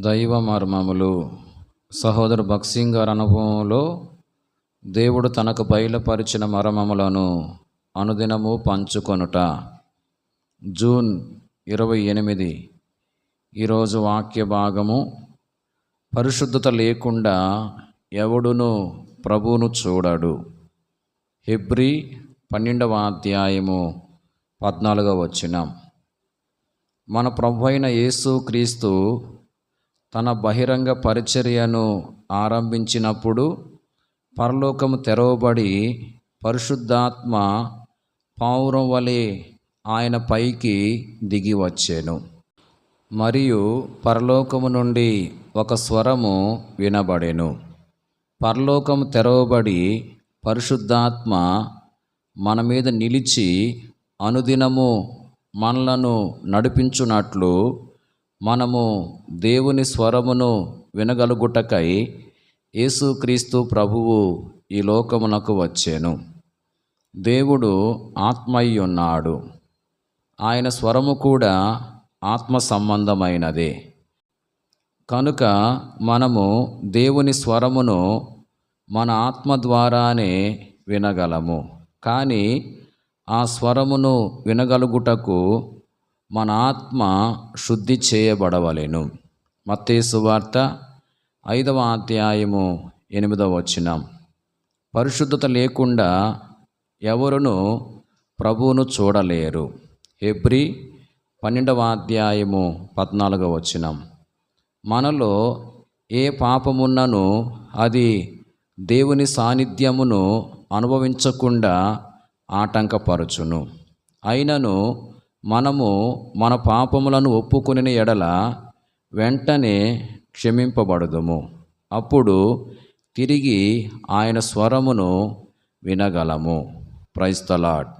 దైవ మర్మములు. సహోదరు భక్సింగ్ గారి అనుభవంలో దేవుడు తనకు బయలుపరిచిన మర్మములను అనుదినము పంచుకొనుట. జూన్ ఇరవై ఎనిమిది ఈరోజు వాక్య భాగము. పరిశుద్ధత లేకుండా ఎవడును ప్రభువును చూడడు. హెబ్రి పన్నెండవ అధ్యాయము పద్నాలుగవ వచ్చినాం మన ప్రభు అయిన యేసు క్రీస్తు తన బహిరంగ పరిచర్యను ఆరంభించినప్పుడు పరలోకము తెరవబడి పరిశుద్ధాత్మ పావురం వలె ఆయన పైకి దిగి వచ్చాను. మరియు పరలోకము నుండి ఒక స్వరము వినబడెను. పరలోకము తెరవబడి పరిశుద్ధాత్మ మన మీద నిలిచి అనుదినము మనలను నడిపించున్నట్లు మనము దేవుని స్వరమును వినగలుగుటకై యేసుక్రీస్తు ప్రభువు ఈ లోకమునకు వచ్చాను. దేవుడు ఆత్మయ్యి ఉన్నాడు ఆయన స్వరము కూడా ఆత్మ సంబంధమైనదే. కనుక మనము దేవుని స్వరమును మన ఆత్మ ద్వారానే వినగలము. కానీ ఆ స్వరమును వినగలుగుటకు మన ఆత్మ శుద్ధి చేయబడవలెను. మత్తేసువార్త ఐదవ అధ్యాయము ఎనిమిదవ వచనం. పరిశుద్ధత లేకుండా ఎవరును ప్రభువును చూడలేరు. హెబ్రి పన్నెండవ అధ్యాయము పద్నాలుగవ వచనం. మనలో ఏ పాపమున్నను అది దేవుని సాన్నిధ్యమును అనుభవించకుండా ఆటంకపరచును. అయినను మనము మన పాపములను ఒప్పుకుని ఎడల వెంటనే క్షమింపబడదుము. అప్పుడు తిరిగి ఆయన స్వరమును వినగలము. ప్రైస్తలాడ్